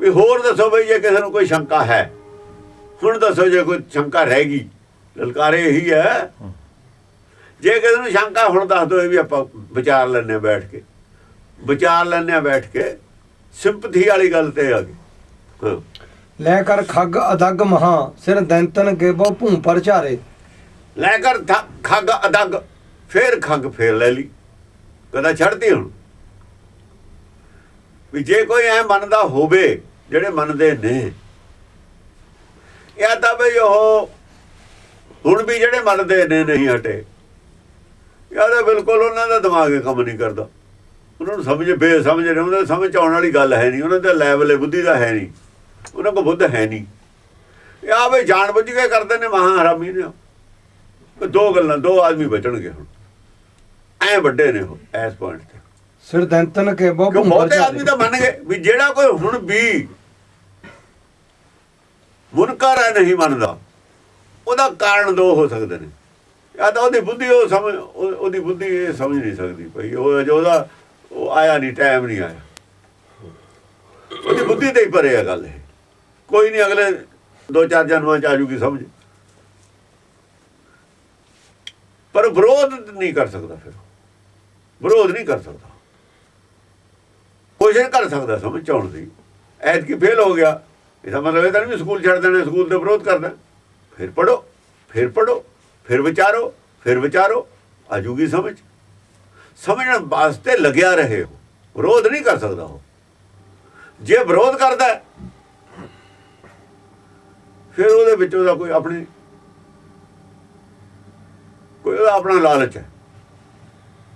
ਵੀ ਹੋਰ ਦੱਸੋ ਬਈ ਜੇ ਕਿਸੇ ਨੂੰ ਕੋਈ ਸ਼ੰਕਾ ਹੈ। ਹੁਣ ਦੱਸੋ ਜੇ ਕੋਈ ਸ਼ੰਕਾ ਰਹਿ ਗਈ। ਲਲਕਾਰੇ ਇਹੀ ਹੈ। ਜੇ ਕਿਸੇ ਨੂੰ ਸ਼ੰਕਾ ਹੁਣ ਦੱਸ ਦੋ ਇਹ ਵੀ ਆਪਾਂ ਵਿਚਾਰ ਲੈਣੇ ਬੈਠ ਕੇ। ਵਿਚਾਰ ਲੈਣੇ ਬੈਠ ਕੇ। ਸਿੰਪਥੀ ਵਾਲੀ ਗੱਲ ਤੇ ਆ ਗਈ। ਲੈ ਕਰ ਖੱਗ ਅਦਗ ਮਹਾ ਸਿਰ ਦੈਂਤਨ ਕੇ ਬਹੁ ਭੂੰ ਪਰ ਝਾਰੇ। ਲੈ ਕਰ ਖੱਗ ਅਦਗ ਫੇਰ ਖੱਗ ਫੇਰ ਲੈ ਲਈ। ਕਦਾ ਛੱਡਤੀ ਹੁਣ। ਵੀ ਜੇ ਕੋਈ ਐ ਮੰਨਦਾ ਹੋਵੇ ਜਿਹੜੇ ਮੰਨਦੇ ਨੇ। ਇਹ ਤਾਂ ਬਈ ਉਹ ਹੁਣ ਵੀ ਜਿਹੜੇ ਮੰਨਦੇ ਨੇ ਨਹੀਂ ਹਟੇ। ਇਹ ਤਾਂ ਬਿਲਕੁਲ ਉਹਨਾਂ ਦਾ ਦਿਮਾਗ ਹੀ ਕੰਮ ਨਹੀਂ ਕਰਦਾ। ਉਹਨਾਂ ਨੂੰ ਸਮਝ ਬੇ ਸਮਝ ਰਹੇ ਉਹਨਾਂ ਦੇ ਸਮਝ ਆਉਣ ਵਾਲੀ ਗੱਲ ਹੈ ਨਹੀਂ। ਉਹਨਾਂ ਦਾ ਲੈਵਲ ਹੈ ਬੁੱਧੀ ਦਾ ਹੈ ਨਹੀਂ। ਉਹਨਾਂ ਕੋਲ ਬੁੱਧ ਹੈ ਨਹੀਂ। ਇਹ ਆ ਬਈ ਜਾਣ ਬੁੱਝ ਕੇ ਕਰਦੇ ਨੇ ਮਹਾ ਹਰਾਮੀ ਨੇ। ਦੋ ਗੱਲਾਂ ਦੋ ਆਦਮੀ ਬਚਣਗੇ ਹੁਣ। ਐ ਵੱਡੇ ਨੇ ਉਹ ਇਸ ਪੁਆਇੰਟ ਤੇ। ਸਿਰ ਦੈਂਤਨ ਕੇ ਬਹੁਤੇ ਆਦਮੀ ਤਾਂ ਮੰਨ ਗਏ ਵੀ ਜਿਹੜਾ ਕੋਈ ਹੁਣ ਵੀ ਮੁਨਕਰ ਹੈ ਨਹੀਂ ਮੰਨਦਾ। ਉਹਦਾ ਕਾਰਨ ਦੋ ਹੋ ਸਕਦੇ ਨੇ। ਜਾਂ ਤਾਂ ਉਹਦੀ ਬੁੱਧੀ ਉਹ ਸਮਝ ਉਹਦੀ ਬੁੱਧੀ ਇਹ ਸਮਝ ਨਹੀਂ ਸਕਦੀ ਭਈ ਉਹ ਅਜੇ ਉਹਦਾ ਉਹ ਆਇਆ ਨਹੀਂ, ਟਾਈਮ ਨਹੀਂ ਆਇਆ। ਉਹਦੀ ਬੁੱਧੀ ਤੇ ਹੀ ਪਰੇ ਆ ਗੱਲ ਇਹ। ਕੋਈ ਨਹੀਂ ਅਗਲੇ ਦੋ ਚਾਰ ਜਨਮਾਂ ਚ ਆ ਜੂਗੀ ਸਮਝ। ਪਰ ਵਿਰੋਧ ਨਹੀਂ ਕਰ ਸਕਦਾ ਫਿਰ। ਵਿਰੋਧ ਨਹੀਂ ਕਰ ਸਕਦਾ। ਕੋਸ਼ਿਸ਼ ਕਰ ਸਕਦਾ ਸਮਝ ਆਉਣ ਦੀ। ਐਤ ਕੀ ਫੇਲ ਹੋ ਗਿਆ। ਇਹਦਾ ਮਤਲਬ ਇਹ ਤਾਂ ਨਹੀਂ ਸਕੂਲ ਛੱਡ ਦੇਣਾ ਸਕੂਲ ਤੇ ਵਿਰੋਧ ਕਰਦਾ ਫਿਰ ਪੜੋ ਫਿਰ ਪੜੋ ਫਿਰ ਵਿਚਾਰੋ ਫਿਰ ਵਿਚਾਰੋ ਆਜੂਗੀ ਸਮਝ। ਸਮਝਣ ਵਾਸਤੇ ਲੱਗਿਆ ਰਹੇ ਹੋ ਵਿਰੋਧ ਨਹੀਂ ਕਰ ਸਕਦਾ ਉਹ। ਜੇ ਵਿਰੋਧ ਕਰਦਾ ਫਿਰ ਉਹਦੇ ਵਿੱਚ ਉਹਦਾ ਕੋਈ ਆਪਣੀ ਕੋਈ ਉਹਦਾ ਆਪਣਾ ਲਾਲਚ ਹੈ।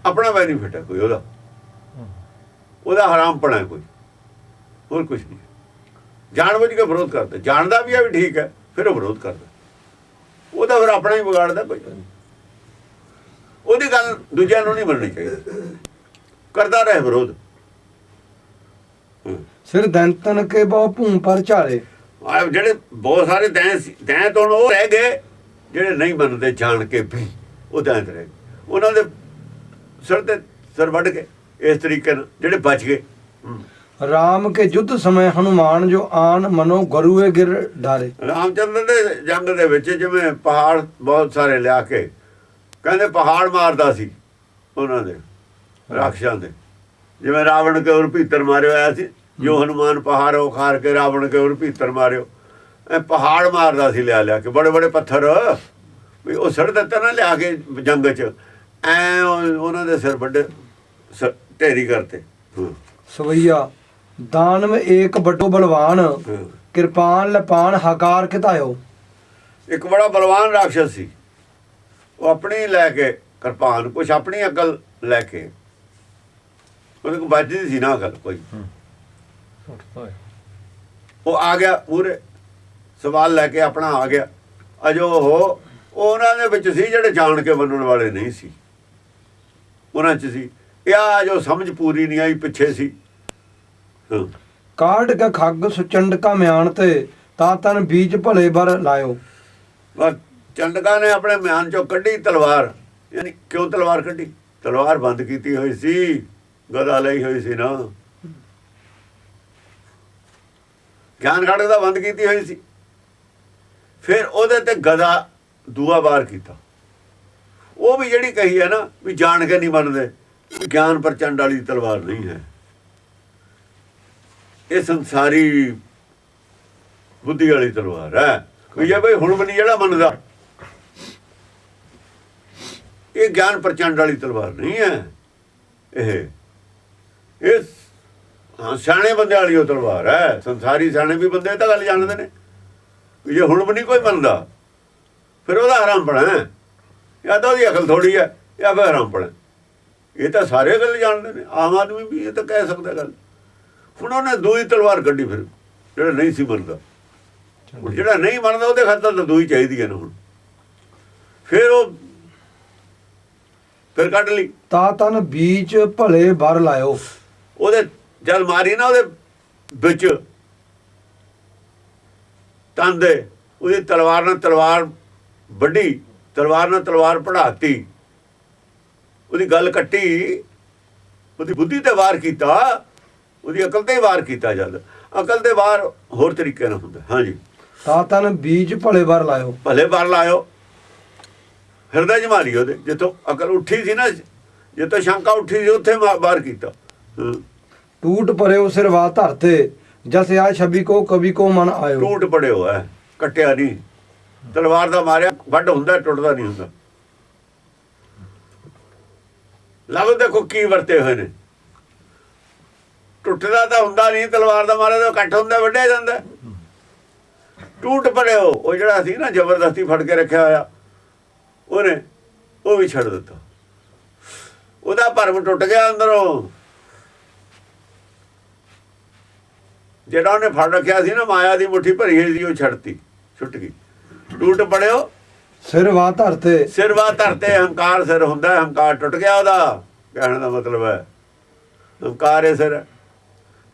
ਆਪਣਾ ਬੈਨੀਫਿਟ ਹੈ ਕੋਈ ਉਹਦਾ। ਉਹਦਾ ਹਰਾਮਪਣਾ ਹੈ ਕੋਈ। ਹੋਰ ਕੁਝ ਨਹੀਂ ਜਾਣ ਬੁੱਝ ਕੇ ਵਿਰੋਧ ਕਰਦਾ। ਜਾਣਦਾ ਵੀ ਹੈ ਵੀ ਠੀਕ ਹੈ ਫਿਰ ਉਹ ਵਿਰੋਧ ਕਰਦਾ। ਉਹਦਾ ਫਿਰ ਆਪਣਾ ਹੀ ਵਿਗਾੜਦਾ ਕੋਈ ਉਹਦੀ ਗੱਲ ਦੂਜਿਆਂ ਨੂੰ ਨਹੀਂ ਮੰਨਣੀ ਚਾਹੀਦੀ। ਕਰਦਾ ਰਹੇ ਵਿਰੋਧ। ਸਿਰ ਦੈਂਤਨ ਕੇ ਬਹੁ ਭੂੰ ਪਰ ਝਾਰੇ ਆਹ ਜਿਹੜੇ ਬਹੁਤ ਸਾਰੇ ਦੈਂ ਦੈਂ ਤੋਂ ਉਹ ਰਹਿ ਗਏ ਜਿਹੜੇ ਨਹੀਂ ਮੰਨਦੇ ਜਾਣ ਕੇ ਵੀ ਉਹ ਦੈਂ ਤੇ ਰਹਿ ਗਏ। ਉਹਨਾਂ ਦੇ ਸਿਰ ਤੇ ਸਿਰ ਵੱਢ ਕੇ ਇਸ ਤਰੀਕੇ ਨਾਲ ਜਿਹੜੇ ਬਚ ਗਏ। ਰਾਮ ਕੇ ਯੁੱਧ ਸਮੇਂ ਹਨੂਮਾਨ ਜੋ ਆਨ ਮਨੋ ਗਰੂਏ ਗਿਰ ਡਾਰੇ। ਰਾਮਚੰਦਰ ਦੇ ਜੰਗ ਦੇ ਵਿੱਚ ਜਿਵੇਂ ਪਹਾੜ ਬਹੁਤ ਸਾਰੇ ਲਿਆ ਕੇ ਕਹਿੰਦੇ ਪਹਾੜ ਮਾਰਦਾ ਸੀ ਉਹਨਾਂ ਦੇ ਰਾਖਸ਼ਾਂ ਦੇ। ਜਿਵੇਂ ਰਾਵਣ ਕੇ ਉਰ ਭੀਤਰ ਮਾਰਿਓ ਆਇਆ ਸੀ ਜੋ ਹਨੂਮਾਨ ਪਹਾੜ ਉਖਾਰ ਕੇ ਰਾਵਣ ਕੇ ਉਰ ਭੀਤਰ ਮਾਰਿਓ। ਇਹ ਪਹਾੜ ਮਾਰਦਾ ਸੀ ਲਿਆ ਲਿਆ ਕੇ ਬੜੇ ਬੜੇ ਪੱਥਰ ਵੀ ਉਹ ਸੜ ਦਿੱਤਾ ਨਾ ਲਿਆ ਕੇ ਜੰਗ 'ਚ ਐ ਉਹਨਾਂ ਦੇ ਸਿਰ ਵੱਡੇ ਢੇਰੀ ਕਰਤੇ। ਸਵਈਆ ਦਾਨਵ ਏਕ ਵੱਡੋ ਬਲਵਾਨ ਕਿਰਪਾਨ ਲਪਾਨ ਹਕਾਰ ਕਿਤਾਇਓ ਇੱਕ ਬੜਾ ਬਲਵਾਨ ਰਾਖਸ਼ ਸੀ। ਉਹ ਆਪਣੀ ਲੈ ਕੇ ਕਿਰਪਾਨ ਕੁਛ ਆਪਣੀ ਅਕਲ ਲੈ ਕੇ। ਉਹਦੇ ਕੋਲ ਵੱਜਦੀ ਸੀ ਨਾ ਅਕਲ ਕੋਈ। ਉਹ ਆ ਗਿਆ ਪੂਰੇ। ਸਵਾਲ ਲੈ ਕੇ ਆਪਣਾ ਆ ਗਿਆ। ਅਜੋ ਉਹ ਉਹ ਉਹਨਾਂ ਦੇ ਵਿੱਚ ਸੀ ਜਿਹੜੇ ਜਾਣ ਕੇ ਮੰਨਣ ਵਾਲੇ ਨਹੀਂ ਸੀ। ਉਹਨਾਂ 'ਚ ਸੀ। ਇਹ ਆ ਜੋ ਸਮਝ ਪੂਰੀ ਨਹੀਂ ਆਈ ਪਿੱਛੇ ਸੀ। ਕਾਢ ਕੇ ਖੱਗ ਸੁਚੰਡਕਾ ਮਿਆਨ ਤੇ, ਤਾਂ ਤਨ ਬੀਜ ਭਲੇ ਬਰ ਲਾਇਓ। ਬਸ ਚੰਡਕਾ ਨੇ ਆਪਣੇ ਮਿਆਨ ਚੋਂ ਕੱਢੀ ਤਲਵਾਰ, ਯਾਨੀ ਕਿਉਂ ਤਲਵਾਰ ਕੱਢੀ? ਤਲਵਾਰ ਬੰਦ ਕੀਤੀ ਹੋਈ ਸੀ ਗਦਾ ਲਈ ਹੋਈ ਸੀ ਨਾ। ਗਿਆਨ ਖੜਕ ਦਾ ਬੰਦ ਕੀਤੀ ਹੋਈ ਸੀ। ਫਿਰ ਉਹਦੇ ਤੇ ਗਦਾ ਦੂਆ ਵਾਰ ਕੀਤਾ। ਉਹ ਵੀ ਜਿਹੜੀ ਕਹੀ ਹੈ ਨਾ, ਵੀ ਜਾਣ ਕੇ ਨਹੀਂ ਮੰਨਦੇ ਗਿਆਨ ਪ੍ਰਚੰਡ ਵਾਲੀ ਤਲਵਾਰ ਨਹੀਂ ਹੈ। ਇਹ ਸੰਸਾਰੀ ਬੁੱਧੀ ਵਾਲੀ ਤਲਵਾਰ ਹੈ। ਵੀ ਇਹ ਬਈ ਹੁਣ ਵੀ ਨਹੀਂ ਜਿਹੜਾ ਮੰਨਦਾ, ਇਹ ਗਿਆਨ ਪ੍ਰਚੰਡ ਵਾਲੀ ਤਲਵਾਰ ਨਹੀਂ ਹੈ। ਇਹ ਇਹ ਸਿਆਣੇ ਬੰਦੇ ਵਾਲੀ ਉਹ ਤਲਵਾਰ ਹੈ। ਸੰਸਾਰੀ ਸਿਆਣੇ ਵੀ ਬੰਦੇ, ਇਹ ਤਾਂ ਗੱਲ ਜਾਣਦੇ ਨੇ। ਵੀ ਜੇ ਹੁਣ ਵੀ ਨਹੀਂ ਕੋਈ ਮੰਨਦਾ, ਫਿਰ ਉਹਦਾ ਹਰਾਮ ਪਣਾ ਜਾਂ ਤਾਂ ਉਹਦੀ ਅਕਲ ਥੋੜੀ ਹੈ, ਜਾਂ ਫਿਰ ਹਰਾਮ ਪਣਾ ਇਹ ਤਾਂ ਸਾਰੇ ਗੱਲ ਜਾਣਦੇ ਨੇ। ਆਮ ਆਦਮੀ ਵੀ ਇਹ ਤਾਂ ਕਹਿ ਸਕਦਾ ਗੱਲ। ਹੁਣ ਉਹਨੇ ਦੋ ਹੀ ਤਲਵਾਰ ਕੱਢੀ ਫਿਰ ਜਿਹੜਾ ਨਹੀਂ ਸੀ ਮੰਨਦਾ ਜਿਹੜਾ ਨਹੀਂ ਮੰਨਦਾ ਉਹਦੇ ਖਾਤਰ ਤਾਂ ਦੋ ਹੀ ਚਾਹੀਦੀਆਂ ਨੇ ਹੁਣ। ਫਿਰ ਉਹ ਫਿਰ ਕੱਢ ਲਈ। ਤਾਂ ਤਨ ਬੀਜ ਭਲੇ ਬਰ ਲਾਇਓ। ਉਹਦੇ ਜਦ ਮਾਰੀ ਨਾ ਉਹਦੇ ਵਿੱਚ ਤੰਦੇ ਉਹਦੀ ਤਲਵਾਰ ਨਾਲ ਤਲਵਾਰ ਵੱਡੀ ਤਲਵਾਰ ਨਾਲ ਤਲਵਾਰ ਪੜਾਤੀ ਉਹਦੀ ਗੱਲ ਕੱਟੀ ਉਹਦੀ ਬੁੱਧੀ ਤੇ ਵਾਰ ਕੀਤਾ। ਉਹਦੀ ਅਕਲ ਤੇ ਵਾਰ ਕੀਤਾ ਜਦ। ਅਕਲ ਦੇ ਬਾਹਰ ਹੋਰ ਤਰੀਕੇ ਨਾਲ ਹੁੰਦਾ। ਹਾਂਜੀ। ਤਾਂ ਤਨ ਬੀਜ ਭਲੇ ਬਾਰ ਲਾਇਓ। ਭਲੇ ਬਾਰ ਲਾਇਓ। ਹਿਰਦੇ 'ਚ ਮਾਰੀ ਉਹਦੇ। ਜਿੱਥੋਂ ਅਕਲ ਉੱਠੀ ਸੀ ਨਾ ਜਿੱਥੋਂ ਸ਼ੰਕਾ ਉੱਠੀ ਸੀ ਉੱਥੇ ਬਾਹਰ ਕੀਤਾ। ਟੂਟ ਪਰਿਓ ਸਿਰ ਵਾ ਧਰਤੇ। ਜਸ ਆ ਛਬੀ ਕੋ ਕਵੀ ਕੋ ਮਨ ਆਇਓ। ਟੂਟ ਪੜਿਓ ਹੈ ਕੱਟਿਆ ਨਹੀਂ। ਤਲਵਾਰ ਦਾ ਮਾਰਿਆ ਵੱਡ ਹੁੰਦਾ ਟੁੱਟਦਾ ਨਹੀਂ ਹੁੰਦਾ। ਲਫ਼ਜ਼ ਦੇਖੋ ਕੀ ਵਰਤੇ ਹੋਏ ਨੇ। ਟੁੱਟਦਾ ਤਾਂ ਹੁੰਦਾ ਨਹੀਂ ਤਲਵਾਰ ਦਾ ਮਾਰਿਆ ਤਾਂ ਕੱਟ ਹੁੰਦਾ ਵੱਢਿਆ ਜਾਂਦਾ। ਟੂਟ ਪੜਿਓ ਉਹ ਜਿਹੜਾ ਸੀ ਨਾ ਜ਼ਬਰਦਸਤੀ ਫੜ ਕੇ ਰੱਖਿਆ ਹੋਇਆ ਉਹਨੇ ਉਹ ਵੀ ਛੱਡ ਦਿੱਤਾ। ਉਹਦਾ ਭਰਮ ਟੁੱਟ ਗਿਆ ਅੰਦਰੋਂ। ਜਿਹੜਾ ਉਹਨੇ ਫੜ ਰੱਖਿਆ ਸੀ ਨਾ ਮਾਇਆ ਦੀ ਮੁੱਠੀ ਭਰੀ ਹੋਈ ਸੀ ਉਹ ਛੱਡਤੀ ਛੁੱਟ ਗਈ। ਟੂਟ ਪੜਿਓ। ਸਿਰ ਵਾ ਧਰਤੇ ਸਿਰ ਵਾ ਧਰਤੇ ਹੰਕਾਰ ਸਿਰ ਹੁੰਦਾ ਹੰਕਾਰ ਟੁੱਟ ਗਿਆ ਉਹਦਾ। ਕਹਿਣ ਦਾ ਮਤਲਬ ਹੈ ਹੰਕਾਰ ਹੈ ਸਿਰ।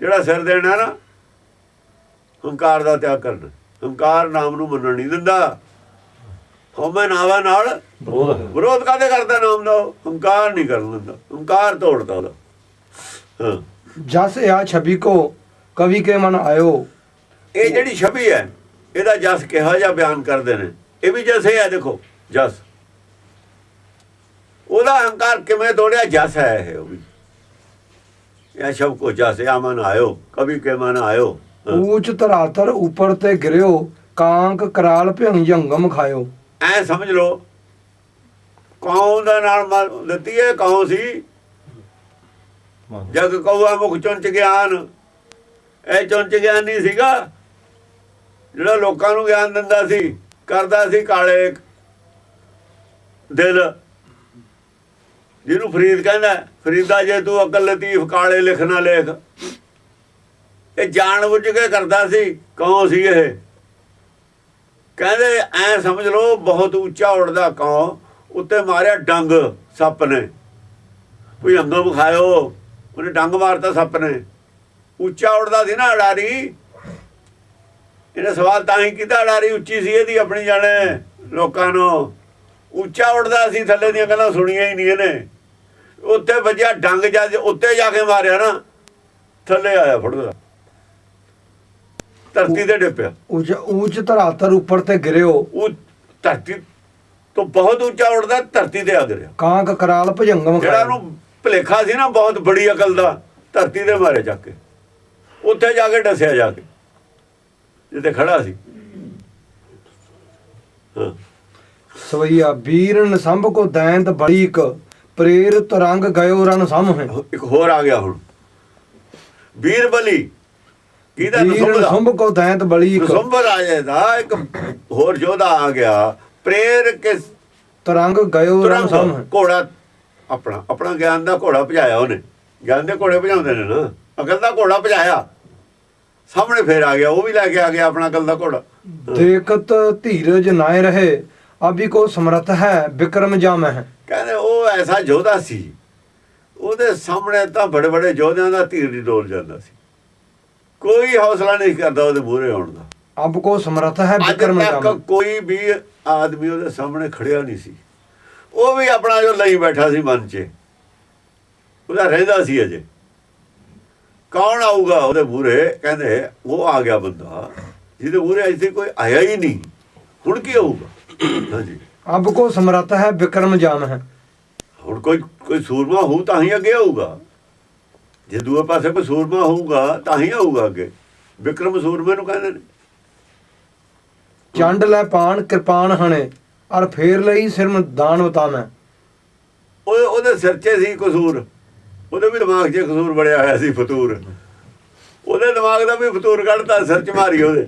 ਜਿਹੜਾ ਸਿਰ ਦੇਣਾ ਨਾ ਹੰਕਾਰ ਦਾ ਤਿਆਗ ਕਰਨਾ। ਹੰਕਾਰ ਨਾਮ ਨੂੰ ਮੰਨਣ ਨਹੀਂ ਦਿੰਦਾ। ਹਉਮੈ ਨਾਵਾ ਨਾਲ ਵਿਰੋਧ ਕਾਦੇ ਕਰਦਾ ਨਾਮ ਦਾ? ਹੰਕਾਰ ਨਹੀਂ ਕਰਨ ਦਿੰਦਾ। ਹੰਕਾਰ ਤੋੜਦਾ ਉਹਦਾ। ਜਸ ਆ ਛਬੀ ਕੋ ਕਵੀ ਕੇ ਮਨ ਆਇਓ। ਇਹ ਜਿਹੜੀ ਛਵੀ ਹੈ ਇਹਦਾ ਜਸ ਕਿਹਾ ਜਾਂ ਬਿਆਨ ਕਰਦੇ ਨੇ। ਇਹ ਵੀ ਜਸੇ ਹੈ ਦੇਖੋ ਜਸ। ਉਹਦਾ ਹੰਕਾਰ ਕਿਵੇਂ ਤੋੜਿਆ? ਜਸ ਹੈ ਇਹ ਉਹ ਵੀ। ਇਹ ਸ਼ਬ ਕੋ ਜਸ ਆ ਮਨ ਆਇਓ ਕभी ਕੇ ਮਨ ਆਇਓ। ਊਚ ਧਰਾਤਰ ਉਪਰ ਤੇ ਗਿਰਿਓ ਕਾਂਕ ਕਰਾਲ ਭਿੰਗ ਜੰਗਮ ਖਾਇਓ। ਐ ਸਮਝ ਲਓ ਕੌਣ ਦਾ ਨਾਲ ਮਨ ਦਿੱਤੀ ਹੈ ਕੌਣ ਸੀ। ਜਗ ਕਉਆ ਮੁਖ ਚੁੰਚ ਗਿਆਨ। ਇਹ ਚੁੰਚ ਗਿਆਨ ਨਹੀਂ ਸੀਗਾ। ਜਿਹੜਾ ਲੋਕਾਂ ਨੂੰ ਗਿਆਨ ਦਿੰਦਾ ਸੀ ਕਰਦਾ ਸੀ ਕਾਲੇ ਦਿਲ। ਜਿਹਨੂੰ ਫਰੀਦ ਕਹਿੰਦਾ ਹੈ, ਫਰੀਦਾ ਜੇ ਤੂੰ ਅਕਲ ਲਤੀਫ ਕਾਲੇ ਲਿਖਣਾ ਲੇਖ। ਇਹ ਜਾਣ ਬੁੱਝ ਕੇ ਕਰਦਾ ਸੀ ਕੌਣ ਸੀ ਇਹ? ਕਹਿੰਦੇ ਐ ਸਮਝ ਲਓ ਬਹੁਤ ਉੱਚਾ ਉੜਦਾ ਕੌ ਉੱਤੇ ਮਾਰਿਆ ਡੰਗ ਸੱਪ ਨੇ। ਕੋਈ ਅੰਗਮ ਖਾਇਓ ਉਹਨੇ ਡੰਗ ਮਾਰਤਾ ਸੱਪ ਨੇ। ਉੱਚਾ ਉੜਦਾ ਸੀ ਨਾ ਅਡਾਰੀ। ਇਹਨੇ ਸਵਾਲ ਤਾਂ ਹੀ ਕੀਤਾ ਅਡਾਰੀ ਉੱਚੀ ਸੀ ਇਹਦੀ ਆਪਣੀ ਜਾਣੇ ਲੋਕਾਂ ਨੂੰ। ਉੱਚਾ ਉੜਦਾ ਸੀ ਥੱਲੇ ਦੀਆਂ ਗੱਲਾਂ ਸੁਣੀਆਂ ਹੀ ਨਹੀਂ ਇਹਨੇ। ਉੱਤੇ ਵੱਜਿਆ ਡੰਗ ਜਦ ਉੱਤੇ ਜਾ ਕੇ ਮਾਰਿਆ ਨਾ ਥੱਲੇ ਆਇਆ ਫੜਦਾ ਧਰਤੀ ਤੇ ਡਿੱਪਿਆ। ਊਚ ਊਚ ਧਰਾਤਰ ਉਪਰ ਤੇ ਗਿਰਿਓ। ਉਹ ਧਰਤੀ ਤੋਂ ਬਹੁਤ ਉੱਚਾ ਉੱਡਦਾ ਧਰਤੀ ਤੇ ਆ ਗਿਰਿਆ। ਕਾਂਕ ਕਰਾਲ ਭਜੰਗਮ ਜਿਹੜਾ ਉਹਨੂੰ ਭਲੇਖਾ ਸੀ ਨਾ ਬਹੁਤ ਬੜੀ ਅਕਲ ਦਾ ਧਰਤੀ ਦੇ ਮਾਰੇ ਜਾ ਕੇ। ਉੱਥੇ ਜਾ ਕੇ ਡਸਿਆ ਜਾ ਕੇ। ਜਿੱਥੇ ਖੜਾ ਸੀ। ਸਵਈਆ ਵੀਰ ਨਸੰਭ ਕੋ ਦੈਂਤ ਬਲੀਕ ਪ੍ਰੇਰ ਤਰੰਗ ਗਇਓ ਰਨ ਸਮਹਿ ਇੱਕ ਹੋਰ ਆ ਗਿਆ ਹੁਣ। ਵੀਰ ਬਲੀ ਕਿਹਦਾ ਵੀਰ ਨਸੁੰਭ ਦਾ? ਨਸੰਭ ਕੋ ਦੈਂਤ ਬਲੀਕ ਨਸੁੰਭ ਰਾਜੇ ਦਾ ਇੱਕ ਹੋਰ ਯੋਧਾ ਆ ਗਿਆ। ਪ੍ਰੇਰ ਕਿਸ ਤਰੰਗ ਗਇਓ ਰਨ ਤੁਰੰਗ ਸਮਹਿ ਘੋੜਾ ਆਪਣਾ ਆਪਣਾ ਗਿਆਨ ਦਾ ਘੋੜਾ ਭਜਾਇਆ ਉਹਨੇ। ਗਿਆਨ ਦੇ ਘੋੜੇ ਭਜਾਉਂਦੇ ਨੇ ਨਾ। ਅਕਲ ਦਾ ਘੋੜਾ ਭਜਾਇਆ। ਸਾਹਮਣੇ ਫੇਰ ਆ ਗਿਆ। ਉਹ ਵੀ ਲੈ ਕੇ ਆ ਗਿਆ ਆਪਣਾ ਅਕਲ ਦਾ ਘੋੜਾ। ਦੇਖਤ ਧੀਰਜ ਨਾਇ ਰਹੇ। ਅਭੀ ਕੋ ਸਮਰਥ ਹੈ ਵਿਕਰਮ ਕਹਿੰਦੇ ਉਹ ਐਸਾ ਯੋਧਾ ਸੀ ਉਹਦੇ ਸਾਹਮਣੇ ਤਾਂ ਬੜੇ ਬੜੇ ਯੋਧਿਆਂ ਦਾ ਧੀਰ ਦੀ ਡੋਲ ਜਾਂਦਾ ਸੀ। ਕੋਈ ਹੌਸਲਾ ਨਹੀਂ ਕਰਦਾ ਉਹਦੇ ਮੂਹਰੇ ਆਉਣ ਦਾ। ਅਬ ਕੋ ਸਮਰਥ ਹੈ ਤੱਕ ਜਾਮਹਿ ਕੋਈ ਵੀ ਆਦਮੀ ਉਹਦੇ ਸਾਹਮਣੇ ਖੜਿਆ ਨਹੀਂ ਸੀ। ਉਹ ਵੀ ਆਪਣਾ ਜੋ ਲਈ ਬੈਠਾ ਸੀ ਮਨ 'ਚ। ਉਹਦਾ ਰਹਿੰਦਾ ਸੀ ਅਜੇ। ਕੌਣ ਆਊਗਾ ਉਹਦੇ ਮੂਹਰੇ? ਕਹਿੰਦੇ ਉਹ ਆ ਗਿਆ ਬੰਦਾ ਜਿਹਦੇ ਮੂਹਰੇ ਅਜੇ ਕੋਈ ਆਇਆ ਹੀ ਨਹੀਂ। ਹੁਣ ਕੀ ਆਊਗਾ? ਹਾਂਜੀ। ਅਬ ਕੋ ਸਮਰਥ ਹੈ ਵਿਕਰਮ ਜਾਮਹਿ ਹੁਣ ਕੋਈ ਕੋਈ ਸੂਰਮਾ ਹੋਊ ਤਾਂ ਹੀ ਅੱਗੇ ਆਊਗਾ। ਜੇ ਦੂਏ ਪਾਸੇ ਕੋਈ ਸੂਰਮਾ ਹੋਊਗਾ ਤਾਂ ਹੀ ਆਊਗਾ ਅੱਗੇ। ਵਿਕਰਮ ਸੂਰਮੇ ਨੂੰ ਕਹਿੰਦੇ ਨੇ। ਚੰਡ ਲੈ ਪਾਣ ਕਿਰਪਾਨ ਹਣੇ ਅਰ ਫੇਰ ਲਈ ਸਿਰ ਦਾਨ ਬਤਾਵੇਂ ਉਹ ਉਹਦੇ ਸਿਰ 'ਚ ਸੀ ਕਸੂਰ। ਉਹਦੇ ਵੀ ਦਿਮਾਗ 'ਚ ਕਸੂਰ ਬੜਿਆ ਹੋਇਆ ਸੀ ਫਤੂਰ। ਉਹਦੇ ਦਿਮਾਗ ਦਾ ਵੀ ਫਤੂਰ ਕੱਢਤਾ ਸਿਰ 'ਚ ਮਾਰੀ ਉਹਦੇ।